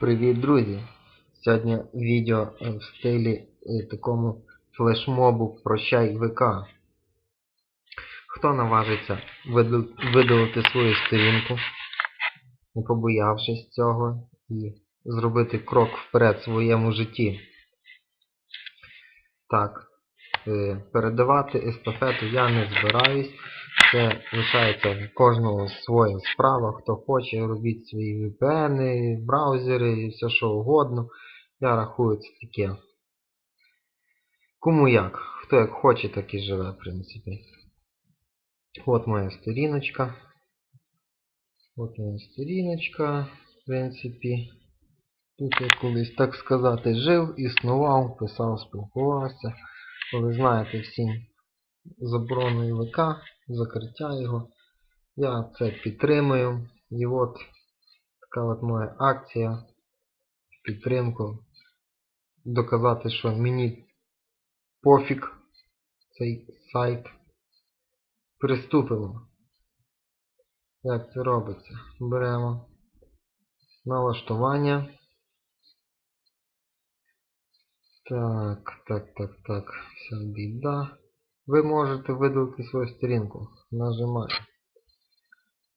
Привіт, друзі! Сьогодні відео в стилі е, такому флешмобу Прощай ВК. Хто наважиться видал- видалити свою сторінку, не побоявшись цього, і зробити крок вперед в своєму житті? Так, е, передавати естафету я не збираюсь. Це лишається кожного своя справа. Хто хоче, робіть свої VPN, браузери і все що угодно. Я рахую це таке. Кому як? Хто як хоче, так і живе, в принципі. От моя сторіночка. От моя сторіночка, в принципі. Тут я колись, так сказати, жив, існував, писав, спілкувався. Ви знаєте всі забороною ВК, закриття його. Я це підтримую. І от така от моя акція підтримку. Доказати, що мені пофіг цей сайт. Приступимо. Як це робиться? Беремо налаштування. Так, так, так, так. Вся біда. Ви можете видалити свою сторінку. Нажимаю.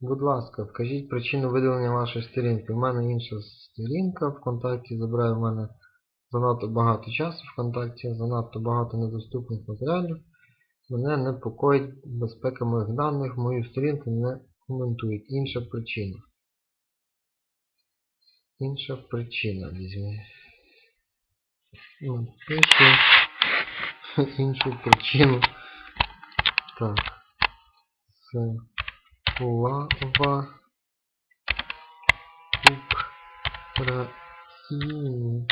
Будь ласка, вкажіть причину видалення вашої сторінки. У мене інша сторінка ВКонтакті забирає в мене занадто багато часу ВКонтакті, занадто багато недоступних матеріалів. Мене непокоїть безпека моїх даних, мою сторінку не коментують. Інша причина. Інша причина візьму. Ну, іншу причину. Так. Слава Україні.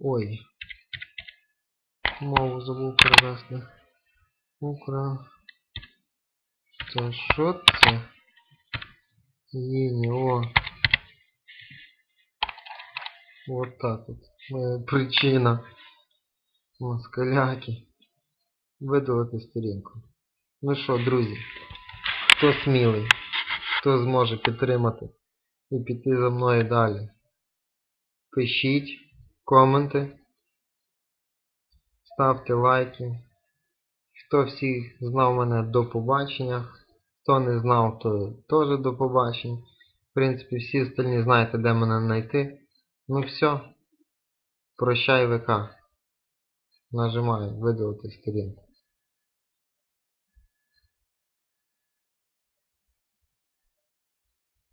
Ой. Мову забув перевести. Укра. Це що це? Їні, о. Вот так вот. Моя причина. Москаляки. Видалити сторінку. Ну що, друзі, хто смілий, хто зможе підтримати і піти за мною далі? Пишіть коменти, ставте лайки. Хто всі знав мене до побачення, хто не знав, то теж до побачення. В принципі, всі остальні знаєте, де мене знайти. Ну все. Прощай ВК. Нажимаю видалити сторінку.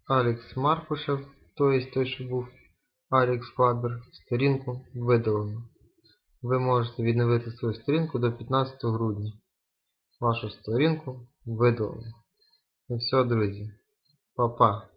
Алекс Маркушев, то есть той, що був Алекс Фабер, сторінку видалено. Ви можете відновити свою сторінку до 15 грудня. Вашу сторінку видалено. І все, друзі. Па-па.